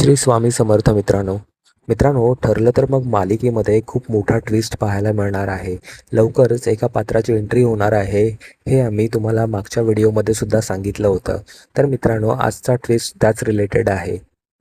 श्री स्वामी समर्थ मित्रांनो. मित्रांनो ठरलं तर मग मालिकेमध्ये खूप मोठा ट्विस्ट पाहायला मिळणार आहे. लवकरच एका पात्राची एंट्री होणार आहे हे आम्ही तुम्हाला मागच्या व्हिडिओमध्ये सुद्धा सांगितलं होतं. तर मित्रांनो आजचा ट्विस्ट त्याच रिलेटेड आहे.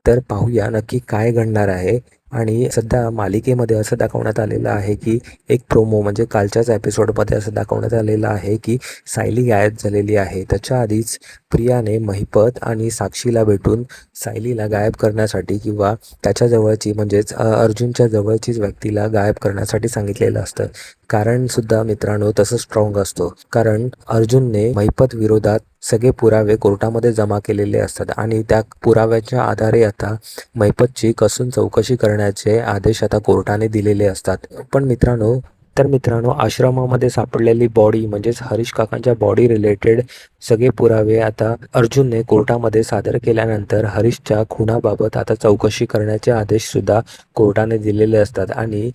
तर पाहूया नक्की काय घडणार आहे. आणि सध्या मालिकेमध्ये असं दाखवण्यात आलेलं आहे की एक प्रोमो म्हणजे कालच्याच एपिसोडमध्ये असं दाखवण्यात आलेलं आहे की सायली गायब झालेली आहे. त्याच्या आधीच प्रियाने महिपत आणि साक्षीला भेटून सायलीला गायब करण्यासाठी किंवा त्याच्या जवळची म्हणजेच अर्जुनच्या जवळचीच व्यक्तीला गायब करण्यासाठी सांगितलेलं असतं. कारण सुद्धा मित्रांनो तसं स्ट्रॉंग असतो. कारण अर्जुनने महिपत विरोधात सगळे पुरावे कोर्टामध्ये जमा केलेले असतात आणि त्या पुराव्याच्या आधारे आता मैपतची कसून चौकशी करण्याचे आदेश आता कोर्टाने दिलेले असतात. पण मित्रांनो तर मित्रांनो आश्रमामध्ये सापडलेली बॉडी म्हणजेच हरीश काकांच्या बॉडी रिलेटेड सगळे पुरावे आता अर्जुनने कोर्टामध्ये सादर केल्यानंतर हरीशच्या खुनाबाबत आता चौकशी करण्याचे आदेश सुद्धा कोर्टाने दिलेले असतात. आणि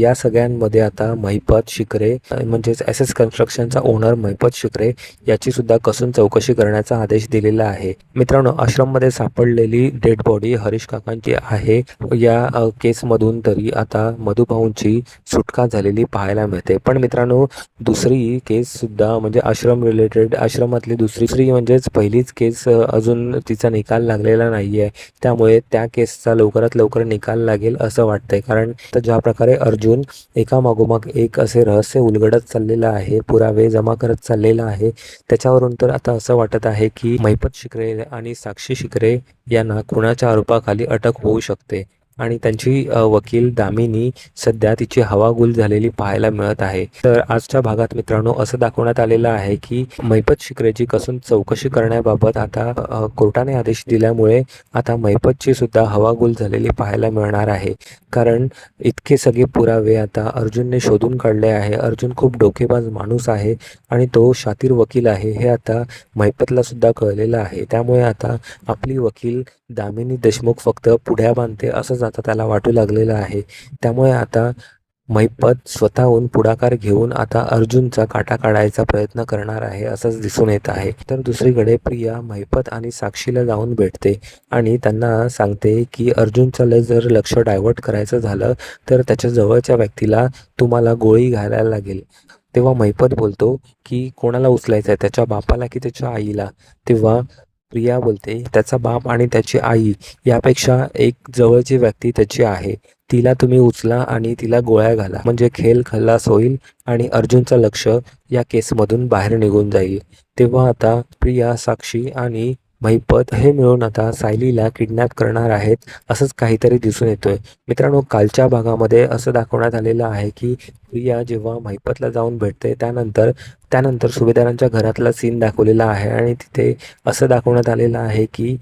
या सगळ्यांमध्ये आता महिपत शिकरे म्हणजेच एस एस कन्स्ट्रक्शनचा ओनर महिपत शिकरे याची सुद्धा कसून चौकशी करण्याचा आदेश दिलेला आहे. मित्रांनो आश्रममध्ये सापडलेली डेड बॉडी हरीश काकांची आहे. या केसमधून तरी आता मधुभाऊंची सुटका झालेली पाहायला मिळते. पण मित्रांनो दुसरी केस सुद्धा म्हणजे आश्रम रिलेटेड आश्रमातली दुसरी दुसरी म्हणजेच पहिलीच केस अजून तिचा निकाल लागलेला नाही आहे त्यामुळे त्या केसचा लवकरात लवकर निकाल लागेल असं वाटतंय. कारण तर ज्या प्रकारे अर्जुन एका मागोमाग एक असे रहस्य उलगडत चाललेलं आहे पुरावे जमा करत चाललेला आहे त्याच्यावरून तर आता असं वाटत आहे की महिपत शिकरे आणि साक्षी शिकरे यांना कुणाच्या आरोपाखाली अटक होऊ शकते? आणि त्यांची वकील दामिनी सध्या तिची हवागुल झालेली पाहायला मिळत आहे. तर आजच्या भागात मित्रांनो असं दाखवण्यात आलेलं आहे की मैपत शिकरेची कसून चौकशी करण्याबाबत आता कोर्टाने आदेश दिल्यामुळे आता मैपतची सुद्धा हवागुल झालेली पाहायला मिळणार आहे. कारण इतके सगळे पुरावे आता अर्जुनने शोधून काढले आहे. अर्जुन खूप डोकेबाज माणूस आहे आणि तो शातीर वकील आहे हे आता मैपतला सुद्धा कळलेलं आहे. त्यामुळे आता आपली वकील दामिनी देशमुख फक्त पुढ्या बांधते असं आता त्याला वाटू लागलेलं आहे. त्यामुळे आता महिपत स्वतःहून पुढाकार घेऊन आता अर्जुनचा काटा काढायचा प्रयत्न करणार आहे असंच दिसून येत आहे. तर दुसरीकडे प्रिया महिपत आणि साक्षीला जाऊन भेटते आणि त्यांना सांगते की अर्जुनचं जर लक्ष डायव्हर्ट करायचं झालं तर त्याच्या जवळच्या व्यक्तीला तुम्हाला गोळी घालायला लागेल. तेव्हा महिपत बोलतो की कोणाला उचलायचं आहे त्याच्या बापाला की त्याच्या आईला? तेव्हा प्रिया बोलते त्याचा बाप आणि त्याची आई यापेक्षा एक जवळची व्यक्ती त्याची आहे. तिला तुम्ही उचला आणि तिला गोळ्या घाला. म्हणजे खेळ खल्लास होईल आणि अर्जुनचं लक्ष या केसमधून बाहेर निघून जाईल. तेव्हा आता प्रिया साक्षी आणि महिपत हे मिळून आता सायलीला किडनॅप करणार आहेत असंच काहीतरी दिसून येतोय. मित्रांनो कालच्या भागामध्ये असं दाखवण्यात आलेलं आहे की प्रिया जेव्हा महिपतला जाऊन भेटते त्यानंतर त्यानंतर सुभेदारांच्या घरातला सीन दाखवलेला आहे आणि तिथे असं दाखवण्यात आलेलं आहे की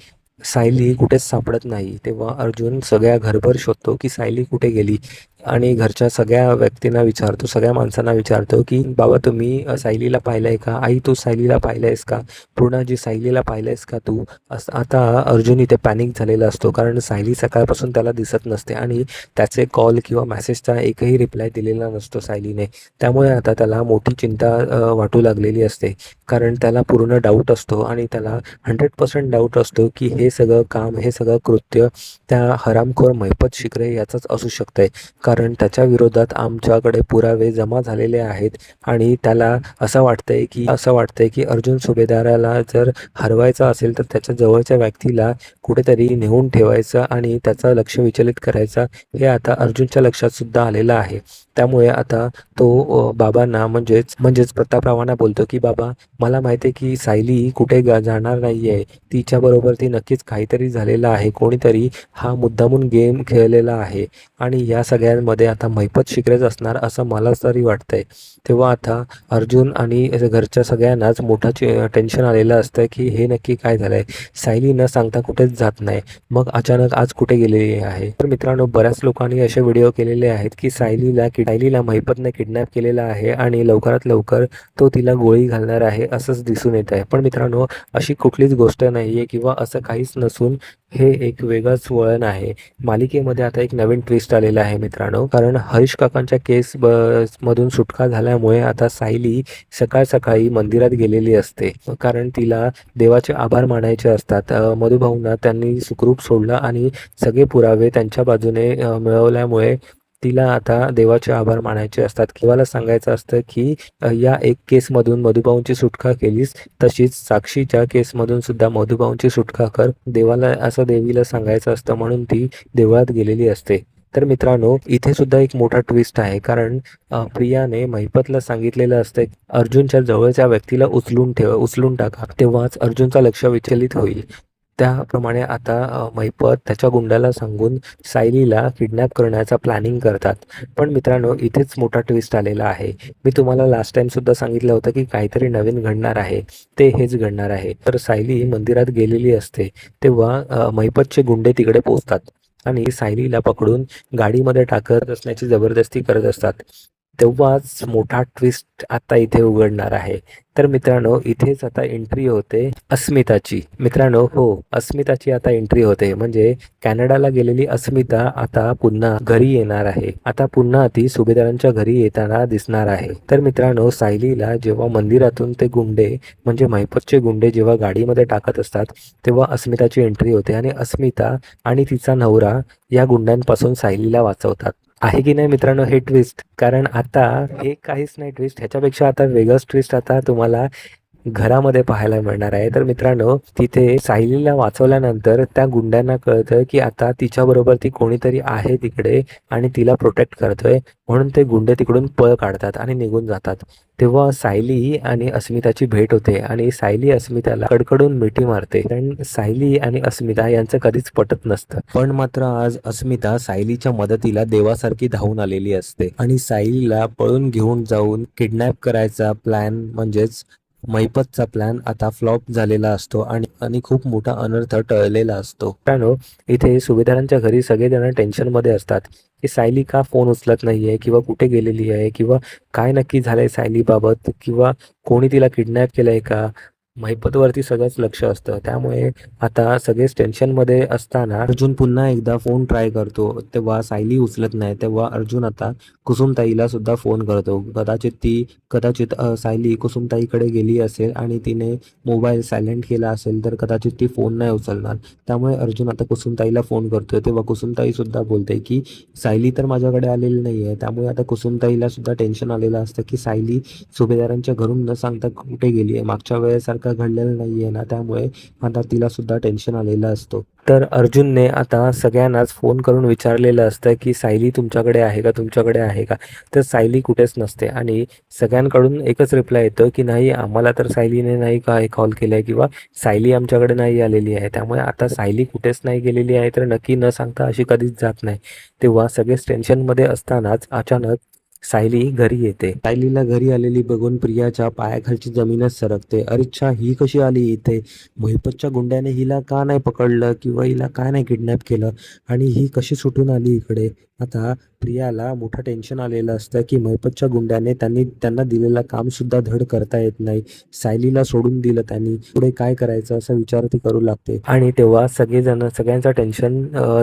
सायली कुठेच सापडत नाही. तेव्हा अर्जुन सगळ्या घरभर शोधतो की सायली कुठे गेली? आणि घरच्या सगळ्या व्यक्तींना विचारतो सगळ्या माणसांना विचारतो की बाबा तुम्ही सायलीला पाहिलं आहे का? आई तू सायलीला पाहिलं आहेस का? पूर्णाजी सायलीला पाहिलं आहेस का तू? असं आता अर्जुन इथे पॅनिक झालेला असतो कारण सायली सकाळपासून त्याला दिसत नसते आणि त्याचे कॉल किंवा मेसेजचा एकही रिप्लाय दिलेला नसतो सायलीने. त्यामुळे आता त्याला मोठी चिंता वाटू लागलेली असते. कारण त्याला पूर्ण डाऊट असतो आणि त्याला हंड्रेड पर्सेंट डाऊट असतो की हे सगळं काम हे सगळं कृत्य त्या हरामखोर मैपत शिकरे याचंच असू शकतंय. कारण त्याच्या विरोधात आमच्याकडे पुरावे जमा झालेले आहेत. आणि त्याला असं वाटतंय की असं वाटतंय की अर्जुन सुभेदाराला जर हरवायचं असेल तर त्याच्या जवळच्या व्यक्तीला कुठेतरी नेऊन ठेवायचं आणि त्याचं लक्ष विचलित करायचं हे आता अर्जुनच्या लक्षात सुद्धा आलेलं आहे. त्यामुळे आता तो बाबांना म्हणजेच म्हणजेच प्रतापरावांना बोलतो की बाबा मला माहिती आहे की सायली कुठे जाणार नाही आहे तिच्याबरोबर ती नक्कीच काहीतरी झालेलं आहे. कोणीतरी हा मुद्दामून गेम खेळलेला आहे. आणि या सगळ्यांमध्ये आता मैपत शिकरेच असणार असं मला तरी वाटतंय. तेव्हा आता अर्जुन आणि घरच्या सगळ्यांनाच मोठं टेन्शन आलेलं असतं की हे नक्की काय झालंय? सायली न सांगता कुठेच जात नाही. मग अचानक आज कुठे गेलेली आहे? तर मित्रांनो बऱ्याच लोकांनी असे व्हिडिओ केलेले आहेत की सायलीला सायलीला महिपतने किडनॅप केलेला आहे आणि लवकरात लवकर तो तिला गोळी घालणार आहे असंच दिसून येत आहे पण मित्रांनो अशी कुठलीच गोष्ट नाही आहे किंवा असं काहीच नसून हे एक वेगळंच वळण आहे. मालिकेमध्ये आता एक नवीन ट्विस्ट आलेला आहे मित्रांनो. कारण हरीश काकांच्या केस ब मधून सुटका झाल्यामुळे आता सायली सकाळ सकाळी मंदिरात गेलेली असते. कारण तिला देवाचे आभार मानायचे असतात. मधुभाऊंना त्यांनी सुखरूप सोडलं आणि सगळे पुरावे त्यांच्या बाजूने मिळवल्यामुळे तिला आता देवाचे आभार मानायचे असतात. किंवा सांगायचं असतं की या एक केसमधून मधुभाऊंची सुटका केलीस तशीच साक्षीच्या केसमधून सुद्धा मधुभाऊंची सुटका कर. देवाला असं देवीला सांगायचं असतं म्हणून ती देवळात गेलेली असते. तर मित्रांनो इथे सुद्धा एक मोठा ट्विस्ट आहे. कारण प्रियाने महिपतला सांगितलेलं असतं अर्जुनच्या जवळच्या व्यक्तीला उचलून ठेव उचलून टाका. तेव्हाच अर्जुनचा लक्ष विचलित होईल. त्याप्रमाणे आता महिपत त्याच्या गुंडाला सांगून सायलीला किडनॅप करण्याचा प्लॅनिंग करतात. पण मित्रांनो इथेच मोठा ट्विस्ट आलेला आहे. मी तुम्हाला लास्ट टाइम सुद्धा सांगितलं होतं की काहीतरी नवीन घडणार आहे. ते हेच घडणार आहे. तर सायली मंदिरात गेलेली असते तेव्हा महिपतचे गुंडे तिकडे पोचतात आणि सायलीला पकडून गाडीमध्ये टाकत असण्याची जबरदस्ती करत असतात. तेव्हाच मोठा ट्विस्ट आता इथे उघडणार आहे. तर मित्रांनो इथेच आता एंट्री होते अस्मिताची. मित्रांनो हो अस्मिताची आता एंट्री होते. म्हणजे कॅनडाला गेलेली अस्मिता आता पुन्हा घरी येणार आहे. आता पुन्हा ती सुभेदारांच्या घरी येताना दिसणार आहे. तर मित्रांनो सायलीला जेव्हा मंदिरातून ते गुंडे म्हणजे महिपतचे गुंडे जेव्हा गाडीमध्ये टाकत असतात तेव्हा अस्मिताची एंट्री होते आणि अस्मिता आणि तिचा नवरा या गुंड्यांपासून सायलीला वाचवतात. आहे की नाही मित्रांनो हे ट्विस्ट कारण आता हे काहीच नाही ट्विस्ट ह्याच्यापेक्षा आता वेगळंच ट्विस्ट आता तुम्हाला घरामध्ये पाहायला मिळणार आहे. तर मित्रांनो तिथे सायलीला वाचवल्यानंतर त्या गुंड्यांना कळतं की आता तिच्याबरोबर ती कोणीतरी आहे तिकडे आणि तिला प्रोटेक्ट करतोय. म्हणून ते गुंडे तिकडून पळ काढतात आणि निघून जातात. तेव्हा सायली आणि अस्मिताची भेट होते आणि सायली अस्मिताला कडकडून मिठी मारते. कारण सायली आणि अस्मिता यांचं कधीच पटत नसतं. पण मात्र आज अस्मिता सायलीच्या मदतीला देवासारखी धावून आलेली असते. आणि सायलीला पळून घेऊन जाऊन किडनॅप करायचा प्लॅन म्हणजेच महिपतचा प्लॅन आता फ्लॉप झालेला असतो आणि आणि खूप मोठा अनर्थ टळलेला असतो. मित्रांनो इथे सुभेदारांच्या घरी सगळेजण टेन्शनमध्ये असतात की सायली का फोन उचलत नाहीये किंवा कुठे गेलेली आहे किंवा काय नक्की झालंय सायलीबाबत किंवा कोणी तिला किडनॅप केलंय का? महिपतवरती सगळंच लक्ष असतं. त्यामुळे आता सगळेच टेन्शनमध्ये असताना अर्जुन पुन्हा एकदा फोन ट्राय करतो. तेव्हा सायली उचलत नाही. तेव्हा अर्जुन आता कुसुमताईला सुद्धा फोन करतो. कदाचित ती कदाचित सायली कुसुमताईकडे गेली असेल आणि तिने मोबाईल सायलेंट केला असेल तर कदाचित ती फोन नाही उचलणार. त्यामुळे अर्जुन आता कुसुमताईला फोन करतोय. तेव्हा कुसुमताई सुद्धा बोलते की सायली तर माझ्याकडे आलेली नाही आहे त्यामुळे आता कुसुमताईला सुद्धा टेन्शन आलेलं असतं की सायली सुभेदारांच्या घरून न सांगता कुठे गेली आहे मागच्या वेळेसारखं घडलेलं नाही आहे ना त्यामुळे आता तिला सुद्धा टेन्शन आलेलं असतो. तर अर्जुनने आता सगळ्यांनाच फोन करून विचारलेलं असतं की सायली तुमच्याकडे आहे का? तुमच्याकडे आहे का? तर सायली कुठेच नसते आणि सगळ्यांकडून एकच रिप्लाय येतो की नाही आम्हाला तर सायलीने नाही का हे कॉल केलाय किंवा सायली आमच्याकडे नाही आलेली आहे. त्यामुळे आता सायली कुठेच नाही गेलेली आहे तर नक्की न सांगता अशी कधीच जात नाही. तेव्हा सगळेच टेन्शनमध्ये असतानाच अचानक सायली घरी येते. सायलीला घरी आलेली बघून प्रियाच्या पायाखालची जमीनच सरकते. अरिच्छा ही कशी आली इथे? मोहिपतच्या गुंड्याने हिला का नाही पकडलं किंवा हिला का नाही किडनॅप केलं? आणि ही कशी सुटून आली इकडे? आता प्रियाला मोठं टेन्शन आलेलं असतं की मैपतच्या गुंड्याने त्यांनी त्यांना दिलेलं काम सुद्धा धड करता येत नाही. सायलीला सोडून दिलं त्यांनी. पुढे काय करायचं असा विचार ती करू लागते. आणि तेव्हा सगळेजण सगळ्यांचं टेन्शन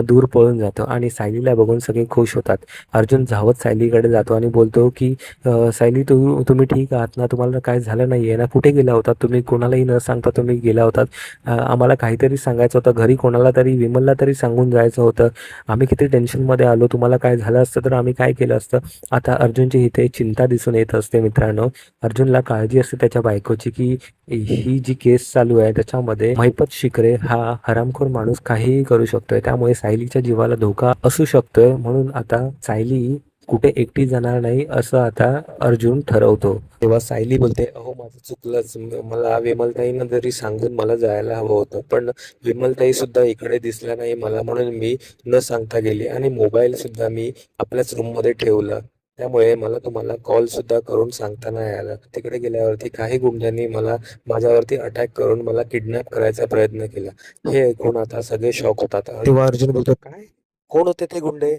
दूर पळून जातं आणि सायलीला बघून सगळे खुश होतात. अर्जुन धावत सायलीकडे जातो आणि बोलतो की सायली तू तुम्ही ठीक आहात ना? तुम्हाला काय झालं नाही आहे ना? कुठे गेला होता? तुम्ही कोणालाही न सांगता तुम्ही गेला होतात. आम्हाला काहीतरी सांगायचं होतं. घरी कोणाला तरी विमलला तरी सांगून जायचं होतं. आम्ही किती टेन्शनमध्ये आलो. तुम्हाला काय झालं असतं तर आम्ही काय केलं असतं आता अर्जुनची इथे चिंता दिसून येत असते मित्रांनो. अर्जुनला काळजी असते त्याच्या बायकोची की ही जी केस चालू आहे त्याच्यामध्ये महिपत शिकरे हा हरामखोर माणूस काहीही करू शकतोय. त्यामुळे सायलीच्या जीवाला धोका असू शकतोय. म्हणून आता सायली कुठे एकटी जाणार नाही असं आता अर्जुन ठरवतो. तेव्हा सायली बोलते अहो माझं चुकलंच. मला विमलताईनं जरी सांगून मला जायला हवं होतं पण विमलताई सुद्धा इकडे दिसल्या नाही मला म्हणून मी न सांगता गेली आणि मोबाईल सुद्धा मी आपल्याच रूममध्ये ठेवला. त्यामुळे मला तुम्हाला कॉल सुद्धा करून सांगता नाही आलं. तिकडे गेल्यावरती काही गुंड्यांनी मला माझ्यावरती अटॅक करून मला किडनॅप करायचा प्रयत्न केला. हे ऐकून आता सगळे शॉक होतात. तेव्हा अर्जुन बोलतो काय? कोण होते ते गुंडे?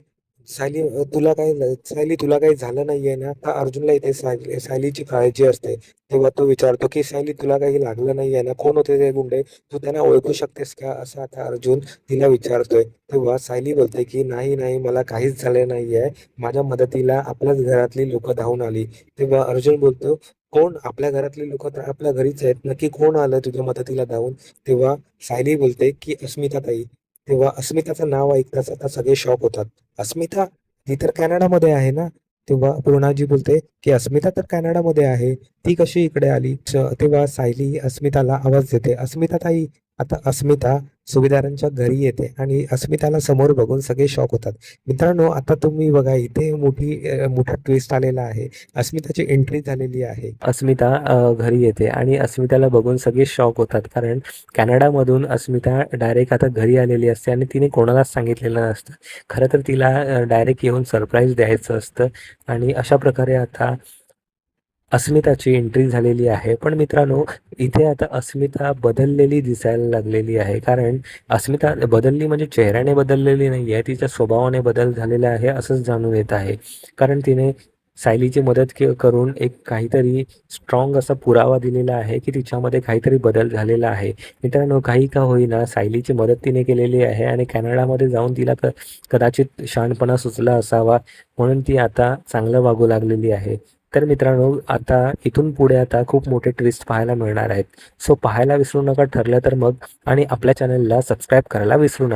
सायली तुला काही सायली तुला काही झालं नाहीये ना? तर अर्जुनला इथे सायली सायलीची काळजी असते? तेव्हा तो विचारतो की सायली तुला काही लागलं नाहीये ना? कोण होते ते गुंडे? तू त्यांना ओळखू शकतेस का? असं आता अर्जुन तिला विचारतोय. तेव्हा सायली बोलते की नाही नाही मला काहीच झालं नाहीये. माझ्या मदतीला आपल्याच घरातली लोक धावून आली. तेव्हा अर्जुन बोलतो कोण? आपल्या घरातली लोक तर आपल्या घरीच आहेत. नक्की कोण आलं तुझ्या मदतीला धावून? तेव्हा सायली बोलते की अस्मिता ताई तेव्हा अस्मिताचं नाव ऐकताच आता सगळे शॉक होतात. अस्मिता ती तर कॅनडामध्ये आहे ना? तेव्हा पूर्णाजी बोलते की अस्मिता तर कॅनडामध्ये आहे. ती कशी इकडे आली? च- तेव्हा सायली अस्मिताला आवाज देते. अस्मिता ताई आता अस्मिता सुभेदारांच्या घरी येते आणि अस्मिताला समोर बघून सगळे शॉक होतात. मित्रांनो आता तुम्ही बघा इथे मोठी मोठा ट्विस्ट आलेला आहे. अस्मिताची एंट्री झालेली आहे. अस्मिता घरी येते आणि अस्मिताला बघून सगळे शॉक होतात. कारण कॅनडामधून अस्मिता डायरेक्ट आता घरी आलेली असते आणि तिने कोणालाच सांगितलेलं नसतं. खरं तर तिला डायरेक्ट येऊन सरप्राईज द्यायचं असतं. आणि अशा प्रकारे आता अस्मिताची एंट्री झालेली आहे. पण मित्रांनो इथे आता अस्मिता बदललेली दिसायला लागलेली आहे. कारण अस्मिता बदलली म्हणजे चेहऱ्याने बदललेली नाही आहे तिच्या स्वभावाने बदल झालेला आहे असंच जाणून येत आहे. कारण तिने सायलीची मदत के करून एक काहीतरी स्ट्रॉंग असा पुरावा दिलेला आहे की तिच्यामध्ये काहीतरी बदल झालेला आहे. मित्रांनो काही का होईना सायलीची मदत तिने केलेली आहे आणि कॅनडामध्ये जाऊन तिला क कदाचित शहाणपणा सुचला असावा म्हणून ती आता चांगलं वागू लागलेली आहे. तर मित्रांनो आता इथून पुढे आता खूप मोठे ट्विस्ट पाहायला मिळणार आहेत. सो पाहायला विसरू नका ठरलं तर मग आणि आपल्या चॅनलला सबस्क्राईब करायला विसरू नका.